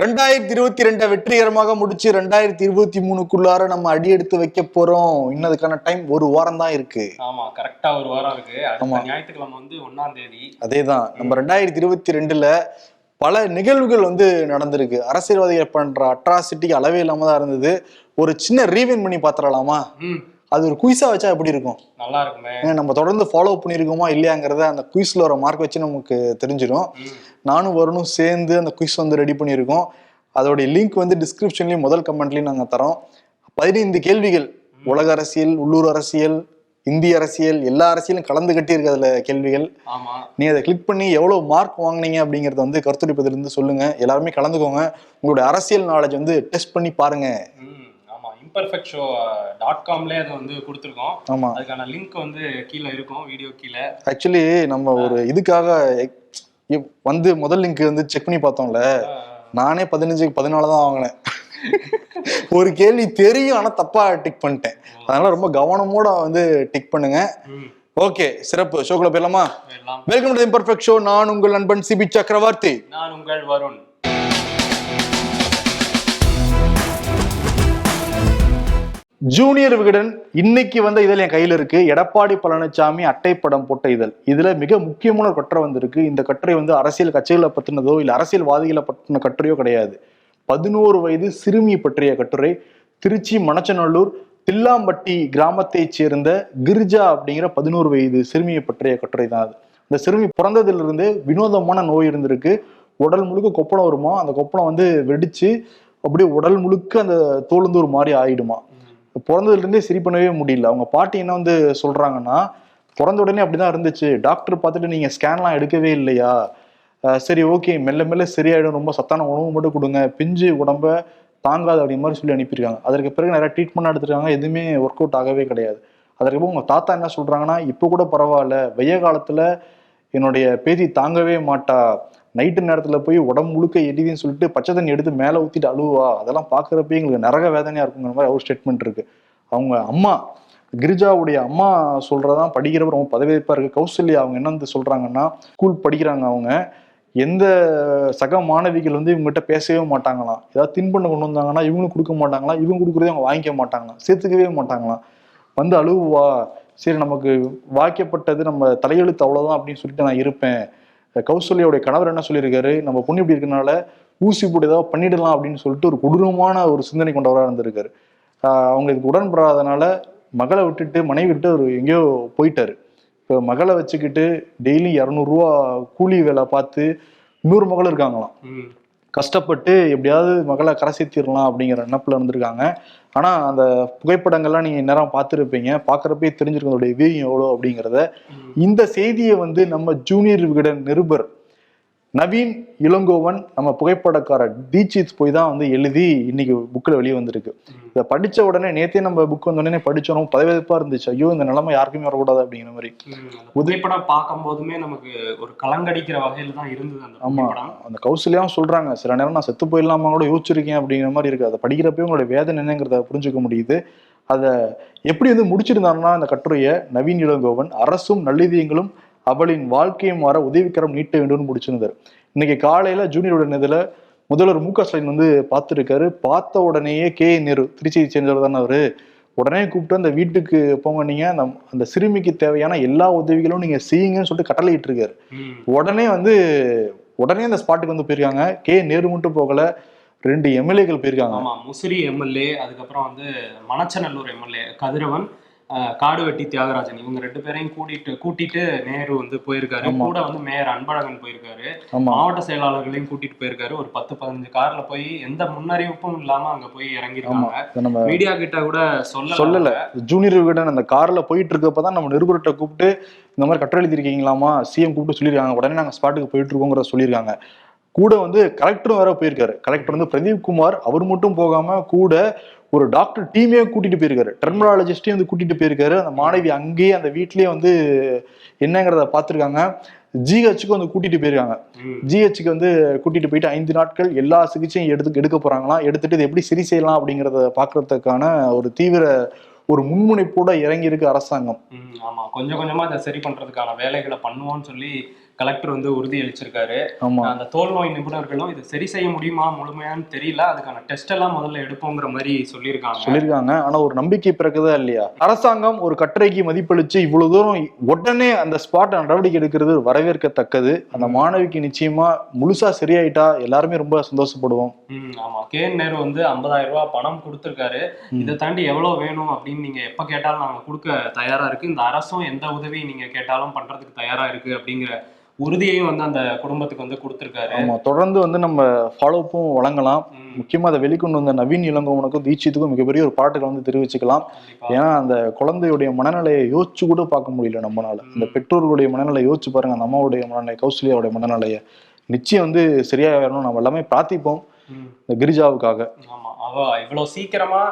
ரெண்டாயிரத்தி இருபத்தி ரெண்டை வெற்றிகரமாக முடிச்சு ரெண்டாயிரத்தி இருபத்தி மூணுக்குள்ளார நம்ம அடி எடுத்து வைக்க போறோம். இன்னதுக்கான டைம் ஒரு வாரம் தான் இருக்கு. ஆமா கரெக்டா ஒரு வாரம் இருக்கு. ஆமா. ஞாயிற்றுக்கிழமை வந்து ஒண்ணாம் தேதி. அதேதான். நம்ம ரெண்டாயிரத்தி இருபத்தி ரெண்டுல பல நிகழ்வுகள் வந்து நடந்திருக்கு. அரசியல்வாதிகள் பண்ற அட்ராசிட்டிக்கு அளவே இல்லாம தான் இருந்தது. ஒரு சின்ன ரீவைன் பண்ணி பாத்திரலாமா? அது ஒரு குயிஸா வச்சா எப்படி இருக்கும்? நல்லா இருக்குமே. ஏன்னா நம்ம தொடர்ந்து ஃபாலோ பண்ணியிருக்கோமா இல்லையாங்கிறத அந்த குயிஸ்ல ஒரு மார்க் வச்சு நமக்கு தெரிஞ்சிடும் நானும் வரணும் சேர்ந்து அந்த குயிஸ் வந்து ரெடி பண்ணியிருக்கோம். அதோடைய லிங்க் வந்து டிஸ்கிரிப்ஷன்லயும் முதல் கமெண்ட்லயும் நாங்க தரோம். பதினைந்து கேள்விகள். உலக அரசியல் உள்ளூர் அரசியல் இந்திய அரசியல் எல்லா அரசியலும் கலந்து கட்டி இருக்கு அதுல கேள்விகள் நீ அதை கிளிக் பண்ணி எவ்வளவு மார்க் வாங்குனீங்க அப்படிங்கறத வந்து கருத்துரைப்பதிலிருந்து சொல்லுங்க. எல்லாருமே கலந்துக்கோங்க. உங்களுடைய அரசியல் நாலேஜ் வந்து டெஸ்ட் பண்ணி பாருங்க. இம்பர்ஃபெக்ட் ஷோ டாட் காம்லேயே அதை வந்து கொடுத்துருக்கோம். ஆமா. அதுக்கான லிங்க் வந்து கீழே இருக்கும் வீடியோ கீழே. ஆக்சுவலி நம்ம ஒரு இதுக்காக வந்து முதல் லிங்க் வந்து செக் பண்ணி பார்த்தோம்ல. நானே பதினஞ்சுக்கு பதினாலு தான் வாங்கினேன். ஒரு கேள்வி தெரியும் ஆனா தப்பா டிக் பண்ணிட்டேன். அதனால ரொம்ப கவனமோட வந்து டிக் பண்ணுங்க. ஓகே சிறப்பு. ஷோக்குள்ள போயிடலாமா? வெல்கம் டு இம்பர்ஃபெக்ட் ஷோ நான் உங்கள் நண்பன் சிபி சக்கரவர்த்தி நான் உங்கள் வருண். ஜூனியர் விகடன் இன்னைக்கு வந்த இதழ் என் கையில் இருக்கு. எடப்பாடி பழனிசாமி அட்டைப்படம் போட்ட இதழ். இதுல மிக முக்கியமான ஒரு கட்டுரை வந்திருக்கு. இந்த கட்டுரை வந்து அரசியல் கட்சிகளை பற்றினதோ இல்லை அரசியல்வாதிகளை பற்றின கட்டுரையோ கிடையாது. பதினோரு வயது சிறுமி பற்றிய கட்டுரை. திருச்சி மணச்சநல்லூர் தில்லாம்பட்டி கிராமத்தைச் சேர்ந்த கிரிஜா அப்படிங்கிற பதினோரு வயது சிறுமியை பற்றிய கட்டுரை தான் அது. இந்த சிறுமி பிறந்ததிலிருந்து வினோதமான நோய் இருந்திருக்கு. உடல் முழுக்க கொப்பளம் வருமா? அந்த கொப்பளம் வந்து வெடிச்சு அப்படியே உடல் முழுக்க அந்த தோலுந்து ஒரு மாதிரி ஆயிடுமா? பிறந்ததுலேருந்தே சரி பண்ணவே முடியல. அவங்க பாட்டி என்ன வந்து சொல்கிறாங்கன்னா பிறந்த உடனே அப்படி தான் இருந்துச்சு. டாக்டர் பார்த்துட்டு நீங்கள் ஸ்கேன்லாம் எடுக்கவே இல்லையா? சரி ஓகே. மெல்ல மெல்ல சரியாயிடும். ரொம்ப சத்தான உணவு மட்டும் கொடுங்க. பிஞ்சு உடம்ப தாங்காது அப்படிங்க மாதிரி சொல்லி அனுப்பியிருக்காங்க. அதற்கு பிறகு நிறையா ட்ரீட்மெண்ட் எடுத்துருக்காங்க. எதுவுமே ஒர்க் அவுட் ஆகவே கிடையாது. அதற்கப்புறம் உங்கள் தாத்தா என்ன சொல்கிறாங்கன்னா இப்போ கூட பரவாயில்ல. வெய்ய காலத்தில் என்னுடைய பேதி தாங்கவே மாட்டா. நைட்டு நேரத்தில் போய் உடம்பு முழுக்க எரியுதுன்னு சொல்லிட்டு பச்சை தண்ணி எடுத்து மேலே ஊற்றிட்டு அழுவா. அதெல்லாம் பார்க்குறப்ப எங்களுக்கு நரக வேதனையாக இருக்குங்கிற மாதிரி அவர் ஸ்டேட்மெண்ட் இருக்கு. அவங்க அம்மா கிரிஜாவுடைய அம்மா சொல்றதான் படிக்கிறவர் ரொம்ப பதவியேற்பாக இருக்கு. கௌசல்யா அவங்க என்ன வந்து சொல்றாங்கன்னா ஸ்கூல் படிக்கிறாங்க அவங்க. எந்த சக மாணவிகள் வந்து இவங்ககிட்ட பேசவே மாட்டாங்களாம். ஏதாவது தின்பண்ண கொண்டு வந்தாங்கன்னா இவங்களும் கொடுக்க மாட்டாங்களாம். இவங்க கொடுக்குறதே அவங்க வாங்கிக்க மாட்டாங்களாம். சேர்த்துக்கவே மாட்டாங்களாம். வந்து அழுவா சரி நமக்கு வாய்க்கப்பட்டது நம்ம தலையெழுத்து அவ்வளோதான் அப்படின்னு சொல்லிட்டு நான் இருப்பேன். கௌசல்யாவுடைய கணவர் என்ன சொல்லியிருக்காரு? நம்ம பொண்ணு இப்படி இருக்கனால ஊசி போட்டு ஏதாவது பண்ணிடலாம் அப்படின்னு சொல்லிட்டு ஒரு கொடூரமான ஒரு சிந்தனை கொண்டவராக இருந்திருக்காரு. ஆஹ் உடன்படாதனால மகளை விட்டுட்டு மனைவி விட்டு அவர் எங்கேயோ போயிட்டாரு. இப்போ மகளை வச்சுக்கிட்டு டெய்லி இரநூறுவா கூலி வேலை பார்த்து இன்னொரு மகள் இருக்காங்களாம். கஷ்டப்பட்டு எப்படியாவது மகளை கரை சேர்த்திடலாம் அப்படிங்கிற நினப்புல இருந்திருக்காங்க. ஆனா அந்த புகைப்படங்கள்லாம் நீங்க நேரம் பார்த்துருப்பீங்க. பார்க்குறப்பே தெரிஞ்சிருக்கும் அதோடைய வீரியம் எவ்வளோ அப்படிங்கிறத. இந்த செய்தியை வந்து நம்ம ஜூனியர் விகடன் நிருபர் நவீன் இளங்கோவன் நம்ம புகைப்படக்காரர் தீட்சித் போய் தான் வந்து எழுதி இன்னைக்கு புக்கில் வெளியே வந்திருக்கு. இதை படிச்ச உடனே நேத்தே நம்ம புக் வந்த உடனே படிச்சோம் பதவியப்பா இருந்துச்சு. ஐயோ இந்த நிலைமை யாருக்குமே வரக்கூடாது அப்படிங்கிற மாதிரி. ம். அந்த புகைப்படம் பார்க்கும் போதுமே நமக்கு ஒரு கலங்கடிக்கிற வகையில தான் இருந்தது அந்த ஆமா புகைப்படம். அந்த கௌசல்யாவும் சொல்றாங்க சில நேரம் நான் செத்து போயிடலாமா கூட யோசிச்சிருக்கேன் அப்படிங்கிற மாதிரி இருக்கு. அதை படிக்கிறப்பவே உங்களோட வேதனை என்னங்கிறத புரிஞ்சுக்க முடியுது. அதை எப்படி வந்து முடிச்சிருந்தாருன்னா அந்த கட்டுரையை நவீன் இளங்கோவன் அரசும் நல்லிதியங்களும் அவளின் வாழ்க்கையை மாற உதவிக்கரம் நீட்ட வேண்டும்னு முடிச்சிருந்தார். இன்னைக்கு காலையில ஜூனியரோட இதுல முதல்வர் மு க ஸ்டாலின் வந்து பார்த்துருக்காரு. பார்த்த உடனேயே கே நேரு திருச்சியை சேர்ந்தவர் தானே அவரு. உடனே கூப்பிட்டு அந்த வீட்டுக்கு போங்க நீங்க அந்த அந்த சிறுமிக்கு தேவையான எல்லா உதவிகளும் நீங்க செய்யுங்கன்னு சொல்லிட்டு கட்டளையிட்டு இருக்காரு. உடனே வந்து உடனே அந்த ஸ்பாட்டுக்கு வந்து போயிருக்காங்க. கே நேரு மட்டும் போகல ரெண்டு எம்எல்ஏக்கள் போயிருக்காங்க. ஆமா முசிறி எம்எல்ஏ அதுக்கப்புறம் வந்து மணச்சநல்லூர் எம்எல்ஏ கதிரவன் காடுவெட்டி தியாகராஜன் இவங்க ரெண்டு பேரையும் கூட்டிட்டு கூட்டிட்டு நேரு வந்து போயிருக்காரு. கூட வந்து மேயர் அன்பழகன் போயிருக்காரு. மாவட்ட செயலாளர்களையும் கூட்டிட்டு போயிருக்காரு. ஒரு பத்து பதினஞ்சு கார்ல போய் எந்த முன்னறிவிப்பும் இல்லாம அங்க போய் இறங்கிருக்காங்க மீடியா கிட்ட கூட சொல்லல. சொல்லல. ஜூனியர் விகடன் அந்த கார்ல போயிட்டு இருக்கப்பதான் நம்ம நிருபர்கிட்ட கூப்பிட்டு இந்த மாதிரி கட்டுரை எழுதிருக்கீங்களாமா சிஎம் கூப்பிட்டு சொல்லியிருக்காங்க. உடனே நாங்க ஸ்பாட்டுக்கு போயிட்டு இருக்கோங்கிறத சொல்லியிருக்காங்க. கூட வந்து கலெக்டரும் வேற போயிருக்காரு. கலெக்டர் வந்து பிரதீப் குமார் அவர் மட்டும் போகாம கூட ஒரு டாக்டர் டீமே கூட்டிட்டு போயிருக்காரு. டெர்மனாலஜிஸ்டையும் வந்து கூட்டிட்டு போயிருக்காரு. அந்த மாணவி அங்கேயே அந்த வீட்லயே வந்து என்னங்கிறத பார்த்துருக்காங்க. ஜிஹெச்சுக்கு வந்து கூட்டிட்டு போயிருக்காங்க. ஜிஹெச்சுக்கு வந்து கூட்டிட்டு போயிட்டு ஐந்து நாட்கள் எல்லா சிகிச்சையும் எடுத்து எடுக்க போறாங்களாம். எடுத்துட்டு இது எப்படி சரி செய்யலாம் அப்படிங்கறத பாக்குறதுக்கான ஒரு தீவிர ஒரு முன்முனைப்போட இறங்கி இருக்கு அரசாங்கம் ஆமா. கொஞ்சம் கொஞ்சமா இதை சரி பண்றதுக்கான வேலைகளை பண்ணுவோம்னு சொல்லி கலெக்டர் வந்து உறுதி அளிச்சிருக்காரு ஆமா. அந்த தோல் நோய் நிபுணர்களும் இது சரி செய்ய முடியுமா முழுமையான்னு தெரியல. அதுக்கான டெஸ்ட் எல்லாம் முதல்ல எடுப்போங்கிற மாதிரி சொல்லியிருக்காங்க. சொல்லியிருக்காங்க. ஆனா ஒரு நம்பிக்கை பிறக்குதா இல்லையா? அரசாங்கம் ஒரு கட்டுரைக்கு மதிப்பளிச்சு இவ்வளவு தூரம் உடனே அந்த ஸ்பாட் நடவடிக்கை எடுக்கிறது வரவேற்கத்தக்கது. அந்த மாணவிக்கு நிச்சயமா முழுசா சரியாயிட்டா எல்லாருமே ரொம்ப சந்தோஷப்படுவோம். ஆமா. கே என் நேரு வந்து ஐம்பதாயிரம் ரூபாய் பணம் கொடுத்திருக்காரு. இதை தாண்டி எவ்வளவு வேணும் அப்படின்னு நீங்க எப்ப கேட்டாலும் நாங்க கொடுக்க தயாரா இருக்கு. இந்த அரசும் எந்த உதவி நீங்க கேட்டாலும் பண்றதுக்கு தயாரா இருக்கு அப்படிங்கிற உறுதியையும் வந்து அந்த குடும்பத்துக்கு வந்து கொடுத்திருக்காரு. ஆமா தொடர்ந்து வந்து நம்ம ஃபாலோப்பும் வழங்கலாம். முக்கியமா அதை வெளிக்கொண்டு வந்த நவீன் இளங்கோவனுக்கும் தீட்சித்துக்கும் மிகப்பெரிய ஒரு பாராட்டுகளை வந்து தெரிவிச்சுக்கலாம். ஏன்னா அந்த குழந்தையுடைய மனநிலையை யோசிச்சு கூட பார்க்க முடியல நம்மளால. இந்த பெற்றோர்களுடைய மனநிலையை யோசிச்சு பாருங்க. அந்த அம்மாவுடைய மனநிலை கௌசல்யாவுடைய மனநிலையை நிச்சயம் வந்து சரியா வரணும். நம்ம எல்லாமே பிரார்த்திப்போம். இந்த கிரிஜாவுக்காக. ஆமா அவ இவ்வளவு சீக்கிரமா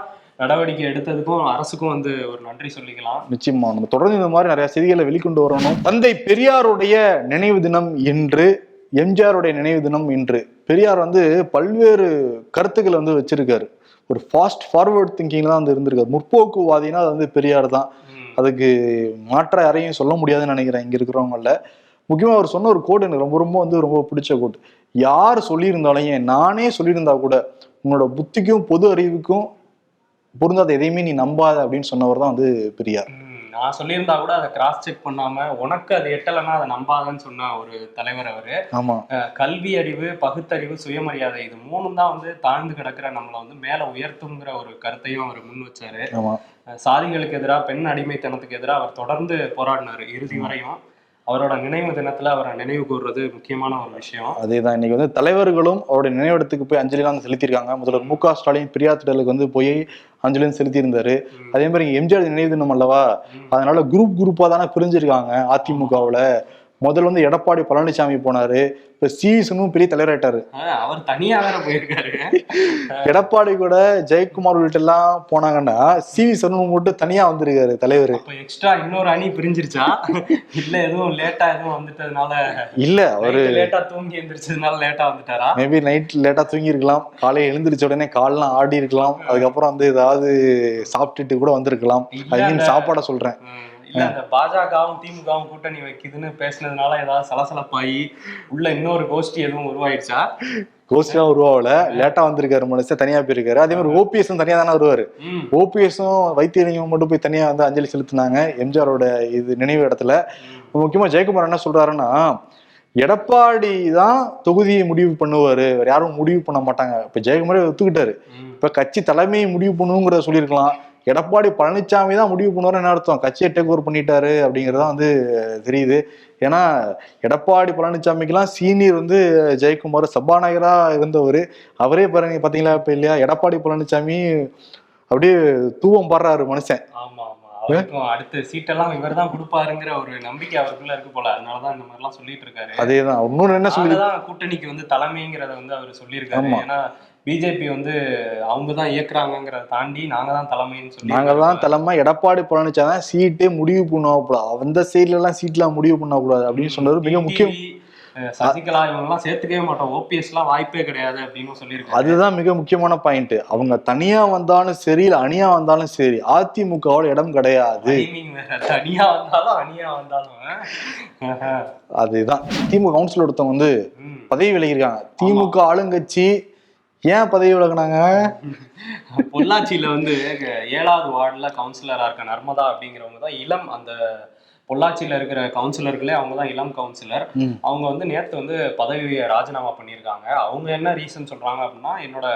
நடவடிக்கை எடுத்ததுக்கும் அரசுக்கும் வந்து ஒரு நன்றி சொல்லிக்கலாம். நிச்சயமா நம்ம தொடர்ந்து இந்த மாதிரி நிறைய செய்திகளை வெளிக்கொண்டு வரணும். தந்தை பெரியாருடைய நினைவு தினம் இன்று எம்ஜிஆருடைய நினைவு தினம் இன்று. பெரியார் வந்து பல்வேறு கருத்துக்களை வந்து வச்சிருக்காரு. ஒரு ஃபாஸ்ட் ஃபார்வர்ட் திங்கிங்ல தான் வந்து இருந்திருக்காரு. முற்போக்குவாதினா அது வந்து பெரியார் தான். அதுக்கு மாற்ற யாரையும் சொல்ல முடியாதுன்னு நினைக்கிறேன் இங்க இருக்கிறவங்கள முக்கியமா அவர் சொன்ன ஒரு கோட் எனக்கு ரொம்ப ரொம்ப வந்து ரொம்ப பிடிச்ச கோட் யார் சொல்லியிருந்தாலும் ஏன் நானே சொல்லியிருந்தா கூட உன்னோட புத்திக்கும் பொது அறிவுக்கும் பொருந்தாத எதையுமே நீ நம்பாத அப்படின்னு சொன்னவர் தான் வந்து பெரியார். நான் சொல்லியிருந்தா கூட அதை கிராஸ் செக் பண்ணாம உனக்கு அது எட்டலைன்னா அதை நம்பாதன்னு சொன்ன ஒரு தலைவர் அவரு. ஆமா. கல்வி அறிவு பகுத்தறிவு சுயமரியாதை இது மூணும் தான் வந்து தாழ்ந்து கிடக்கிற நம்மளை வந்து மேல உயர்த்துங்கிற ஒரு கருத்தையும் அவர் முன் வச்சாரு. சாதிகளுக்கு எதிராக பெண் அடிமைத்தனத்துக்கு எதிராக அவர் தொடர்ந்து போராடினாரு இறுதி வரையும். அவரோட நினைவு தினத்துல அவரை நினைவு கூறுறது முக்கியமான ஒரு விஷயம். அதேதான் இன்னைக்கு வந்து தலைவர்களும் அவருடைய நினைவிடத்துக்கு போய் அஞ்சலிலாம் செலுத்தியிருக்காங்க. முதல்வர் மு க ஸ்டாலின் பெரியார் திடலுக்கு வந்து போய் அஞ்சலியும் செலுத்தியிருந்தாரு. அதே மாதிரி எம்ஜிஆர் நினைவு தினம் அல்லவா? அதனால குரூப் குரூப்பா தானே பிரிஞ்சிருக்காங்க அதிமுகவுல. முதல்ல வந்து எடப்பாடி பழனிசாமி போனாரு இப்ப சிவிசனும் பெரிய தலைவராயிட்டாரு. அவர் தனியா வேற போயிருக்காரு. எடப்பாடி கூட ஜெயக்குமார் உள்ளிட்ட எல்லாம் போனாங்கன்னா சிவி சண்முகம் மட்டும் தனியா வந்திருக்காரு தலைவர். எக்ஸ்ட்ரா இன்னொரு அணி பிரிஞ்சிருச்சா? இல்ல எதுவும் லேட்டா எதுவும் வந்துட்டதுனால இல்ல அவரு லேட்டா தூங்கி எந்திரிச்சதுனால லேட்டா வந்துட்டாரா? மேபி நைட் லேட்டா தூங்கி இருக்கலாம். காலையில எழுந்திரிச்ச உடனே கால்லாம் ஆடி இருக்கலாம். அதுக்கப்புறம் வந்து ஏதாவது சாப்பிட்டுட்டு கூட வந்திருக்கலாம். ஐ மீன் சாப்பாட சொல்றேன். இல்ல அந்த பாஜகவும் திமுகவும் கூட்டணி வைக்குதுன்னு பேசுனதுனால ஏதாவது சலசலப்பாயி உள்ள இன்னொரு கோஷ்டி எதுவும் உருவாயிடுச்சா? கோஸ்டா உருவாவல லேட்டா வந்திருக்காரு மனுஷன் தனியா போயிருக்காரு. அதே மாதிரி ஓபிஎஸ் தனியா தானே வருவாரு. ஓபிஎஸும் வைத்தியலிங்கம் மட்டும் போய் தனியா வந்து அஞ்சலி செலுத்தினாங்க. எம்ஜிஆரோட இது நினைவு இடத்துல. முக்கியமா ஜெயக்குமார் என்ன சொல்றாருன்னா எடப்பாடி தான் தொகுதியை முடிவு பண்ணுவாரு. வேற யாரும் முடிவு பண்ண மாட்டாங்க. இப்ப ஜெயக்குமாரே ஒத்துக்கிட்டாரு. இப்ப கட்சி தலைமையை முடிவு பண்ணுங்கிறத சொல்லியிருக்கலாம். எடப்பாடி பழனிசாமி தான் முடிவு பண்ணுவாரு என்ன அர்த்தம்? கட்சியை டேக் ஓவர் பண்ணிட்டாரு அப்படிங்கறதா வந்து தெரியுது. ஏன்னா எடப்பாடி பழனிசாமிக்கெல்லாம் சீனியர் வந்து ஜெயக்குமார் சபாநாயகரா இருந்தவர். அவரே பாருங்க பாத்தீங்களா இப்ப இல்லையா? எடப்பாடி பழனிசாமி அப்படியே தூவம் பாடுறாரு மனுஷன். ஆமா ஆமா. அவருக்கும் அடுத்த சீட்டெல்லாம் இவர் தான் கொடுப்பாருங்கிற ஒரு நம்பிக்கை அவருக்குள்ள இருக்கு போல. அதனாலதான் இந்த மாதிரிலாம் சொல்லிட்டு இருக்காரு. அதேதான். இன்னொன்னு என்ன சொல்லி கூட்டணிக்கு வந்து தலைமைங்கிறத வந்து அவர் சொல்லியிருக்காரு. ஏன்னா பிஜேபி வந்து அவங்க தான் இயக்குறாங்கிறத தாண்டி நாங்க தான் தலைமைன்னு சொல்லி நாங்க தான் தலைமை எடப்பாடி பழனிசாமி தான் சீட்டே முடிவு பண்ணக்கூடாது அந்த சைட்ல எல்லாம் சீட்லாம் முடிவு பண்ணக்கூடாது அப்படின்னு சொன்னது மிக முக்கியம். சசிகலா இவங்க எல்லாம் சேர்த்துக்கவே மாட்டோம். ஓபிஎஸ் எல்லாம் வாய்ப்பே கிடையாது அப்படின்னு சொல்லியிருக்காரு அதுதான் மிக முக்கியமான பாயிண்ட் அவங்க தனியா வந்தாலும் சரி இல்ல அணியா வந்தாலும் சரி அதிமுகவோட இடம் கிடையாது. தனியா வந்தாலும் அணியா வந்தாலும் அதுதான். திமுக கவுன்சில் ஒருத்தவங்க வந்து. பதவி விலகிருக்காங்க திமுக ஆளுங்கட்சி ஏன் பதவி விலகினாங்க? பொள்ளாச்சியில வந்து ஏழாவது வார்டுல கவுன்சிலரா இருக்க நர்மதா அப்படிங்கிறவங்க தான் இளம் அந்த பொள்ளாச்சியில இருக்கிற கவுன்சிலர்களே அவங்க தான் இளம் கவுன்சிலர். அவங்க வந்து நேத்து வந்து பதவியை ராஜினாமா பண்ணியிருக்காங்க. அவங்க என்ன ரீசன் சொல்றாங்க அப்படின்னா என்னோட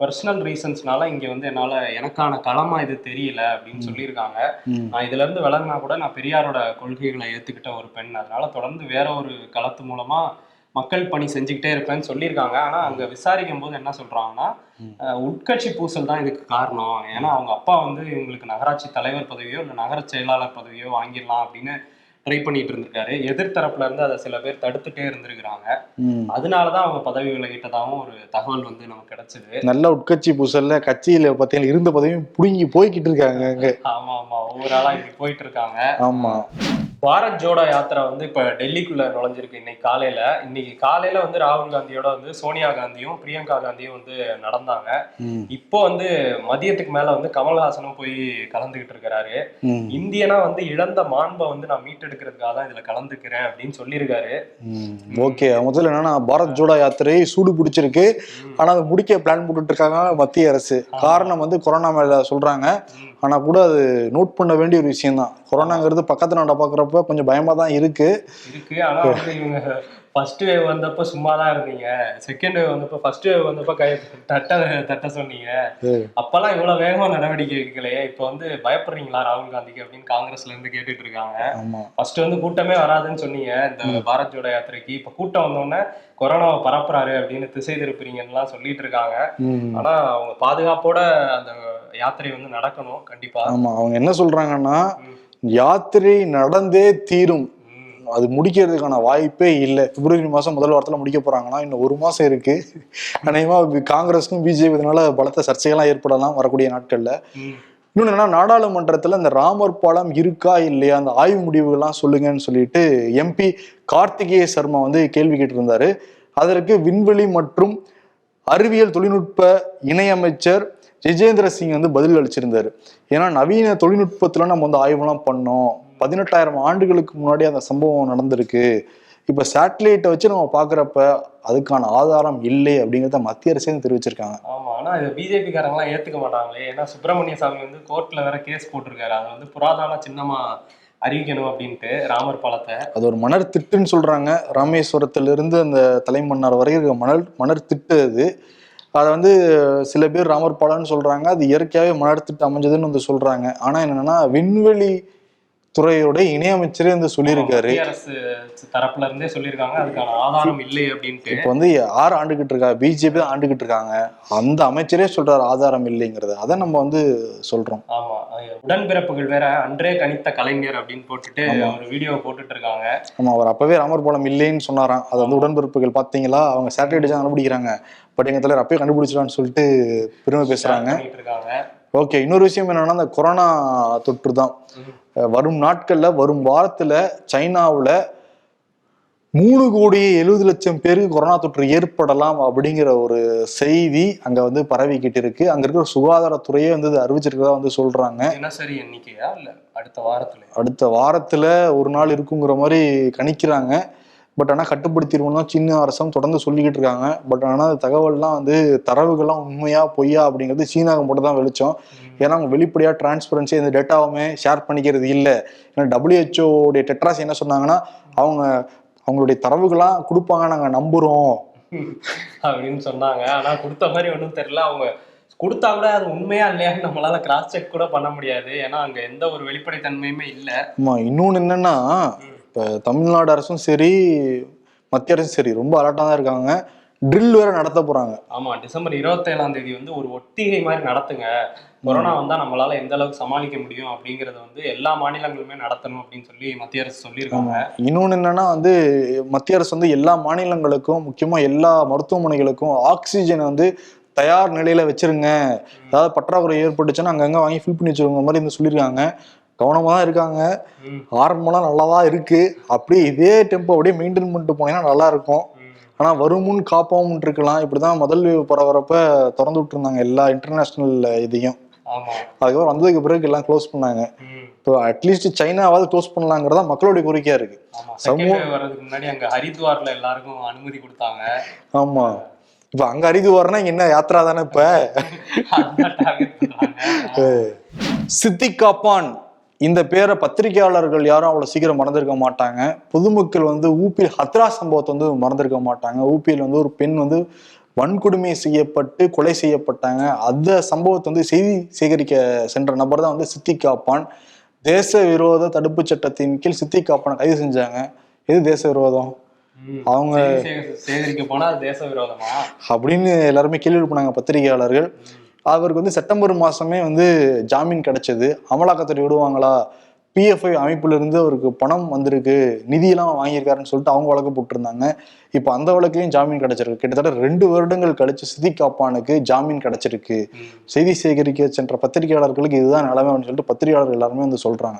பர்சனல் ரீசன்ஸ்னால இங்க வந்து என்னால எனக்கான களமா இது தெரியல அப்படின்னு சொல்லியிருக்காங்க. நான் இதுல இருந்து விலகினா கூட நான் பெரியாரோட கொள்கைகளை ஏத்துக்கிட்ட ஒரு பெண். அதனால தொடர்ந்து வேற ஒரு களத்து மூலமா மக்கள் பணி செஞ்சுக்கிட்டே இருப்பேன்னு சொல்லியிருக்காங்க. ஆனா அங்க விசாரிக்கும் போது என்ன. அஹ், உட்கட்சி பூசல் தான் இதுக்கு காரணம். ஏன்னா அவங்க அப்பா வந்து இவங்களுக்கு நகராட்சி தலைவர் பதவியோ இல்ல நகர செயலாளர் பதவியோ வாங்கிடலாம் அப்படின்னு ட்ரை பண்ணிட்டு இருந்திருக்காரு. எதிர்த்தரப்புல இருந்து அதை சில பேர் தடுத்துட்டே இருந்திருக்கிறாங்க. அதனாலதான் அவங்க பதவி விலகிட்டதாகவும் ஒரு தகவல் வந்து நமக்கு கிடைச்சது. நல்ல உட்கட்சி பூசல்ல கட்சியில பாத்தீங்கன்னா இருந்த பதவியும் புடுங்கி போய்கிட்டு இருக்காங்க ஆமா ஆமா. ஒவ்வொரு ஆளா இப்படி போயிட்டு இருக்காங்க. ஆமா. பாரத் ஜோடோ யாத்திரை வந்து இப்ப டெல்லிக்குள்ள நுழைஞ்சிருக்கு இன்னைக்கு காலையில. இன்னைக்கு காலையில வந்து ராகுல் காந்தியோட வந்து சோனியா காந்தியும் பிரியங்கா காந்தியும் வந்து நடந்தாங்க. இப்போ வந்து மதியத்துக்கு மேல வந்து கமல்ஹாசனும் போய் கலந்துகிட்டு இருக்கிறாரு. இந்தியனா வந்து இழந்த மாண்பை வந்து நான் மீட்டெடுக்கிறதுக்காக தான் இதுல கலந்துக்கிறேன் அப்படின்னு சொல்லியிருக்காரு. ஓகே. முதல்ல என்னன்னா பாரத் ஜோடோ யாத்திரை சூடு பிடிச்சிருக்கு. ஆனா அதை முடிக்க பிளான் போட்டுட்டு இருக்காங்க மத்திய அரசு. காரணம் வந்து கொரோனா மேல சொல்றாங்க. ஆனா கூட அது நோட் பண்ண வேண்டிய ஒரு விஷயம் தான் கொரோனாங்கிறது பக்கத்து நாட்டை பாக்குறப்ப கொஞ்சம் பயமா தான் இருக்கு. இருக்கு. ஆனா வந்து இவங்க ஃபர்ஸ்ட் வேவ் வந்தப்ப சும்மா தான் இருந்தீங்க. செகண்ட் வேவ் வந்தப்ப ஃபர்ஸ்ட் வேவ் வந்தப்ப கை தட்ட தட்ட சொன்னீங்க. அப்பெல்லாம் இவ்வளவு வேகமா நடவடிக்கை எடுக்கலையே. இப்போ வந்து பயப்படுறீங்களா ராகுல் காந்திக்கு அப்படின்னு காங்கிரஸ்ல இருந்து கேட்டுட்டு இருக்காங்க. ஃபர்ஸ்ட் வந்து கூட்டமே வராதுன்னு சொன்னீங்க. இந்த பாரத் ஜோடோ யாத்திரைக்கு. இப்ப கூட்டம் வந்தோடனே கொரோனாவை பரப்புறாரு அப்படின்னு திசை திருப்புறீங்கன்னுலாம் சொல்லிட்டு இருக்காங்க. ஆனா அவங்க பாதுகாப்போட அந்த யாத்திரை வந்து நடக்கணும். கண்டிப்பா. ஆமா. அவங்க என்ன சொல்றாங்கன்னா. யாத்திரை நடந்தே தீரும். அது முடிக்கிறதுக்கான வாய்ப்பே இல்லை. பிப்ரவரி மாதம் முதல் வாரத்தில் முடிக்க போகிறாங்கன்னா இன்னும் ஒரு மாதம் இருக்கு. அநேகமாக காங்கிரஸுக்கும் பிஜேபி இதனால பலத்த சர்ச்சைகள்லாம் ஏற்படலாம் வரக்கூடிய நாட்களில். இன்னொன்று இன்னொன்னு என்னன்னா நாடாளுமன்றத்தில் இந்த ராமர் பாலம் இருக்கா இல்லையா அந்த ஆய்வு முடிவுகள்லாம் சொல்லுங்கன்னு சொல்லிட்டு எம்பி கார்த்திகேய சர்மா வந்து கேள்வி கேட்டிருந்தாரு. அதற்கு விண்வெளி மற்றும் அறிவியல் தொழில்நுட்ப இணையமைச்சர் ஜிஜேந்திர சிங் வந்து பதில் அளிச்சிருந்தாரு. ஏன்னா நவீன தொழில்நுட்பத்துல நம்ம வந்து ஆய்வுலாம் பண்ணோம். பதினெட்டாயிரம் ஆண்டுகளுக்கு முன்னாடி அந்த சம்பவம் நடந்திருக்கு. இப்ப சேட்டலைட்டை வச்சு நம்ம பாக்குறப்ப அதுக்கான ஆதாரம் இல்லை அப்படிங்கிறத மத்திய அரசே தெரிவிச்சிருக்காங்க. ஆமா ஆனா இது பிஜேபி காரங்களாம் ஏத்துக்க மாட்டாங்களே. ஏன்னா சுப்பிரமணிய சாமி வந்து கோர்ட்ல வேற கேஸ் போட்டிருக்காரு. அதை வந்து புராதன சின்னமா அறிவிக்கணும் அப்படின்ட்டு ராமர் பாலத்தை. அது ஒரு மணர் திட்டுன்னு சொல்றாங்க. ராமேஸ்வரத்துல இருந்து அந்த தலைமன்னார் வரை மணல் மணர் திட்டு அது. அதை வந்து சில பேர் ராமர் படம்னு சொல்றாங்க. அது இயற்கையாகவே மன எடுத்துட்டு அமைஞ்சதுன்னு வந்து சொல்றாங்க. ஆனா என்னன்னா விண்வெளி துறையோட இணையமைச்சரே வந்து சொல்லியிருக்காரு. தரப்புல இருந்தே சொல்லியிருக்காங்க. அதுக்கான ஆதாரம் இல்லை அப்படின்ட்டு. இப்போ வந்து யார் ஆண்டுகிட்டு இருக்கா? பிஜேபி தான் ஆண்டுகிட்டு இருக்காங்க. அந்த அமைச்சரே சொல்றாரு ஆதாரம் இல்லைங்கிறது. அதை நம்ம வந்து சொல்றோம். ஆமா உடன்பிறப்புகள் வேற. அன்றே கணித்த கலைஞர் அப்படின்னு போட்டுட்டு. ஒரு வீடியோ போட்டுட்டு இருக்காங்க. ஆமா அவர் அப்பவே ராமர் பாலம் இல்லைன்னு சொன்னாராம். அது வந்து உடன்பிறப்புகள் பாத்தீங்களா? அவங்க சேட்டலைட் கண்டுபிடிக்கிறாங்க. பட் எங்க தலைவர் அப்பயே கண்டுபிடிச்சிடான்னு சொல்லிட்டு பெருமை பேசுறாங்க. ஓகே இன்னொரு விஷயம் என்னன்னா இந்த கொரோனா தொற்று தான் வரும் நாட்கள்ல வரும் வாரத்துல சைனாவுல மூணு கோடி எழுபது லட்சம் பேருக்கு கொரோனா தொற்று ஏற்படலாம் அப்படிங்கிற ஒரு செய்தி அங்க வந்து பரவிக்கிட்டு இருக்கு. அங்க இருக்கிற சுகாதாரத்துறையே வந்து அறிவிச்சிருக்கதா வந்து சொல்றாங்க. தினசரி எண்ணிக்கையா இல்ல? அடுத்த வாரத்துல? அடுத்த வாரத்துல ஒரு நாள் இருக்குங்கிற மாதிரி கணிக்கிறாங்க. பட் ஆனால் கட்டுப்படுத்திடுவோம் தான் சின்ன அரசும் தொடர்ந்து சொல்லிக்கிட்டு இருக்காங்க. பட் ஆனால் தகவல்லாம் வந்து தரவுகள்லாம் உண்மையா பொய்யா அப்படிங்கிறது சீனாவுக்கு மட்டும் தான் வெளிச்சம். ஏன்னா அவங்க வெளிப்படையாக டிரான்ஸ்பரன்சி இந்த டேட்டாவுமே ஷேர் பண்ணிக்கிறது இல்லை. ஏன்னா டபிள்யூஹெச்ஓடைய டெட்ராஸ் என்ன சொன்னாங்கன்னா அவங்க அவங்களுடைய தரவுகள்லாம் கொடுப்பாங்க நாங்கள் நம்புகிறோம் அப்படின்னு சொன்னாங்க. ஆனா கொடுத்த மாதிரி ஒண்ணும் தெரியல. அவங்க கொடுத்தா கூட அது உண்மையா இல்லையான்னு நம்மளால கிராஸ் செக் கூட பண்ண முடியாது. ஏன்னா அங்க எந்த ஒரு வெளிப்படைத்தன்மையுமே இல்ல. ஆமா இன்னொன்று என்னன்னா இப்போ தமிழ்நாடு அரசும் சரி மத்திய அரசும் சரி ரொம்ப அலர்ட்டாக தான் இருக்காங்க. ட்ரில் வேற நடத்த போறாங்க. ஆமா டிசம்பர் இருபத்தேழாம் தேதி வந்து ஒரு ஒத்திகை மாதிரி நடத்துங்க. கொரோனா வந்தா நம்மளால எந்த அளவுக்கு சமாளிக்க முடியும் அப்படிங்கறத வந்து எல்லா மாநிலங்களுமே நடத்தணும் அப்படின்னு சொல்லி மத்திய அரசு சொல்லியிருக்காங்க. இன்னொன்று என்னன்னா வந்து மத்திய அரசு வந்து எல்லா மாநிலங்களுக்கும் முக்கியமா எல்லா மருத்துவமனைகளுக்கும் ஆக்சிஜன் வந்து தயார் நிலையில வச்சிருங்க. ஏதாவது பற்றாக்குறை ஏற்பட்டுச்சுன்னா அங்கங்க வாங்கி ஃபில் பண்ணி வச்சிருங்க மாதிரி வந்து சொல்லியிருக்காங்க. கவனமா தான் இருக்காங்க. ஆரம்பம்லாம் நல்லா தான் இருக்கு. அப்படியே இதே டெம்போ அப்படியே மெயின்டைன் பண்ணிட்டு போனீங்கன்னா நல்லா இருக்கும். ம். ஆனா வருமுன் காப்போம் இருக்கலாம். இப்படிதான் முதல் wave பரவறப்ப திறந்து விட்டுருந்தாங்க எல்லா இன்டர்நேஷனல் இதையும். அதுக்கப்புறம் வந்ததுக்கு பிறகு எல்லாம் க்ளோஸ் பண்ணாங்க. இப்போ அட்லீஸ்ட் சைனாவாவது க்ளோஸ் பண்ணலாங்கிறதா மக்களுடைய கோரிக்கையா இருக்கு. ஆமா. சமூக- செகண்ட் வர்றதுக்கு முன்னாடி அங்க ஹரித்வார்ல எல்லாருக்கும் அனுமதி கொடுத்தாங்க. ஆமா. இப்ப அங்க அரிது வரனா இங்க என்ன யாத்ரா தானே இப்ப? அதுதான் இந்த பேரை பத்திரிகையாளர்கள் யாரும் அவ்வளவு சீக்கிரம் மறந்திருக்க மாட்டாங்க. பொதுமக்கள் வந்து ஊப்பியில் ஹத்ரா சம்பவத்தை வந்து மறந்திருக்க மாட்டாங்க. ஊப்பியில் வந்து ஒரு பெண் வந்து வன்கொடுமை செய்யப்பட்டு கொலை செய்யப்பட்டாங்க. அந்த சம்பவத்தை வந்து செய்தி சேகரிக்க சென்ற நபர் தான் வந்து சித்திக் காப்பான். தேச விரோத தடுப்பு சட்டத்தின் கீழ் சித்திக் காப்பானை கைது செஞ்சாங்க. எது தேச விரோதம். அவங்க சேகரிக்க போனா தேச விரோதமா? அப்படின்னு எல்லாருமே கேள்வி எழுப்புனாங்க பத்திரிகையாளர்கள் அவருக்கு வந்து செப்டம்பர் மாசமே வந்து ஜாமீன் கிடைச்சது. அமலாக்கத்துறை விடுவாங்களா? பிஎஃப்ஐ அமைப்புல இருந்து அவருக்கு பணம் வந்திருக்கு. நிதியெல்லாம் வாங்கியிருக்காருன்னு சொல்லிட்டு அவங்க வழக்கு போட்டிருந்தாங்க. இப்போ அந்த வழக்குலையும் ஜாமீன் கிடைச்சிருக்கு. கிட்டத்தட்ட ரெண்டு வருடங்கள் கழிச்சு சித்திக் காப்பானுக்கு ஜாமீன் கிடைச்சிருக்கு. செய்தி சேகரிக்க சென்ற பத்திரிகையாளர்களுக்கு இதுதான் நிலைமைன்னு சொல்லிட்டு பத்திரிகையாளர்கள் எல்லாருமே வந்து சொல்றாங்க.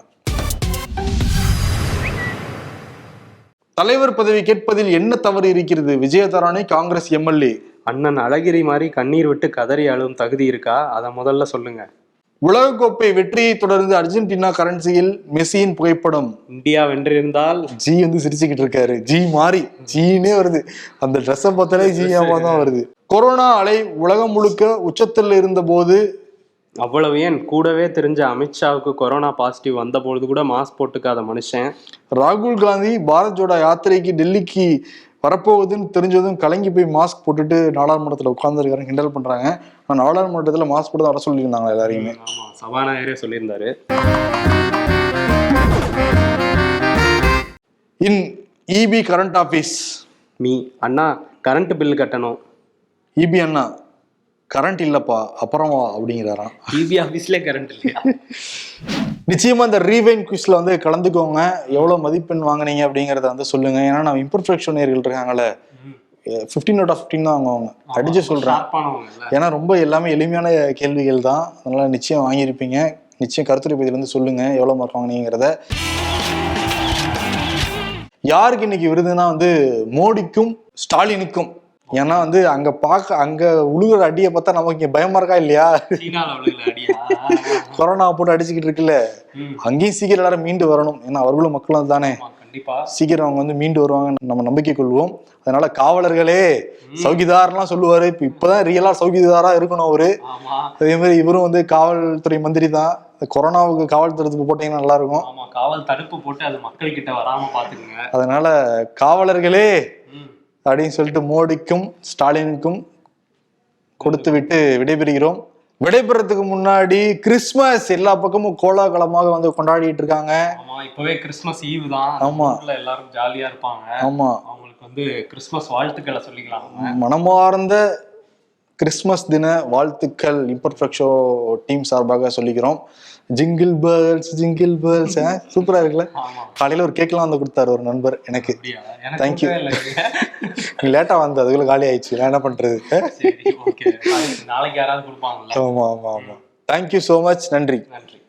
தலைவர் பதவி கேட்பதில் என்ன தவறு இருக்கிறது? விஜயதாரணி காங்கிரஸ் எம்எல்ஏ அண்ணன் அழகிரி மாதிரி கண்ணீர் விட்டு கதறி அழும் தகுதி இருக்கா? அதை முதல்ல சொல்லுங்க. உலகக்கோப்பை வெற்றியை தொடர்ந்து அர்ஜென்டினா கரன்சியில் மெஸ்ஸியின் புகைப்படம். இந்தியா வென்றிருந்தால்? ஜி வந்து சிரிச்சுக்கிட்டு இருக்காரு. ஜி மாறி. ஜீனே வருது. அந்த ட்ரெஸ்ஸை பார்த்தாலே ஜியாமா தான் வருது. கொரோனா அலை உலகம் முழுக்க உச்சத்தில் இருந்த போது அவ்வளவு ஏன்? கூடவே தெரிஞ்ச அமித்ஷாவுக்கு கொரோனா பாசிட்டிவ் வந்த பொழுது கூட மாஸ்க் போட்டுக்காத மனுஷன். ராகுல் காந்தி பாரத் ஜோடோ யாத்திரைக்கு டெல்லிக்கு வரப்போகுதுன்னு தெரிஞ்சதும் கலங்கி போய் மாஸ்க் போட்டுட்டு நாடாளுமன்றத்தில் உட்கார்ந்துருக்காரு கிண்டல் பண்றாங்க. ஆனால் நாடாளுமன்றத்தில் மாஸ்க் போட்டு தான் வர சொல்லியிருந்தாங்க எல்லாரையுமே? சபாநாயகரே சொல்லியிருந்தாரு. இன் இபி கரண்ட் ஆஃபீஸ் மீ அண்ணா கரண்ட் பில் கட்டணும். இபி அண்ணா. கரண்ட் இல்லப்பா அப்புறம் அப்படிங்கிறாராம். டிபி ஆஃபீஸ்லேயே கரண்ட் இல்லையா? நிச்சயமா இந்த ரீவைன் குவிஸ்ல வந்து கலந்துக்கோங்க. எவ்வளவு மதிப்பெண் வாங்குனீங்க அப்படிங்கறத வந்து சொல்லுங்க. ஏன்னா நம்ம இம்பர்ஃபெக்ஷன் நேர்கள் இருக்காங்கல்ல ஃபிஃப்டீன் அவுட் ஆஃப் ஃபிஃப்டின் தான் வாங்குவாங்க. அடிச்சு ஷார்ப்பானவங்கல்ல ஏன்னா ரொம்ப எல்லாமே எளிமையான கேள்விகள் தான். அதனால நிச்சயம் வாங்கியிருப்பீங்க. நிச்சயம் கருத்துரை பதில இருந்து சொல்லுங்க. எவ்வளவு மார்க் வாங்குனீங்கிறத. யாருக்கு இன்னைக்கு விருதுன்னா வந்து மோடிக்கும் ஸ்டாலினுக்கும். ஏன்னா வந்து அங்க பார்க்க அங்க உழுகுற அடியை பார்த்தா நமக்கு இங்க பயமா இருக்கா இல்லையா? கொரோனா போட்டு அடிச்சுக்கிட்டு இருக்குல்ல. அங்கேயும் சீக்கிரம் எல்லாரும் மீண்டு வரணும். ஏன்னா அவர்களும் மக்களும் தானே சீக்கிரம் அவங்க வந்து மீண்டு வருவாங்க நம்ம நம்பிக்கை கொள்வோம். அதனால காவலர்களே சௌகிதார்லாம் சொல்லுவாரு. இப்ப இப்பதான் ரியலா சௌகிதாரா இருக்கணும் அவரு. அதே மாதிரி இவரும் வந்து காவல்துறை மந்திரி தான். கொரோனாவுக்கு காவல்துறைக்கு போட்டீங்கன்னா நல்லா இருக்கும். காவல் தடுப்பு போட்டு அது மக்கள் கிட்ட வராம பாத்துக்குங்க. அதனால காவலர்களே அப்படின்னு சொல்லிட்டு மோடிக்கும் ஸ்டாலினுக்கும் கொடுத்து விட்டு விடைபெறுகிறோம். விடைபெறதுக்கு முன்னாடி கிறிஸ்மஸ் எல்லா பக்கமும் கோலாகலமாக வந்து கொண்டாடிட்டு இருக்காங்க. ஆமா இப்பவே கிறிஸ்மஸ் ஈவ் தான். ஆமா. எல்லாரும் ஜாலியா இருப்பாங்க. ஆமா. அவங்களுக்கு வந்து கிறிஸ்மஸ் வாழ்த்துக்களை சொல்லிக்கலாம். மனமார்ந்த கிறிஸ்மஸ் தின வாழ்த்துக்கள் இம்பர்ஃபெக்ட் ஷோ டீம் சார்பாக சொல்லிக்கிறோம். ஜிங்கிள் பேர்ல்ஸ் ஜிங்கிள் பேர்ல்ஸ் சூப்பரா இருக்குல்ல? காலையில ஒரு கேக்லாம் வந்து கொடுத்தாரு ஒரு நண்பர் எனக்கு. இல்லைங்க. லேட்டா வந்து அதுக்குள்ள காலி ஆயிடுச்சு. நான் என்ன பண்றது? ஆமா ஆமா ஆமா. தேங்க்யூ ஸோ மச் நன்றி. நன்றி.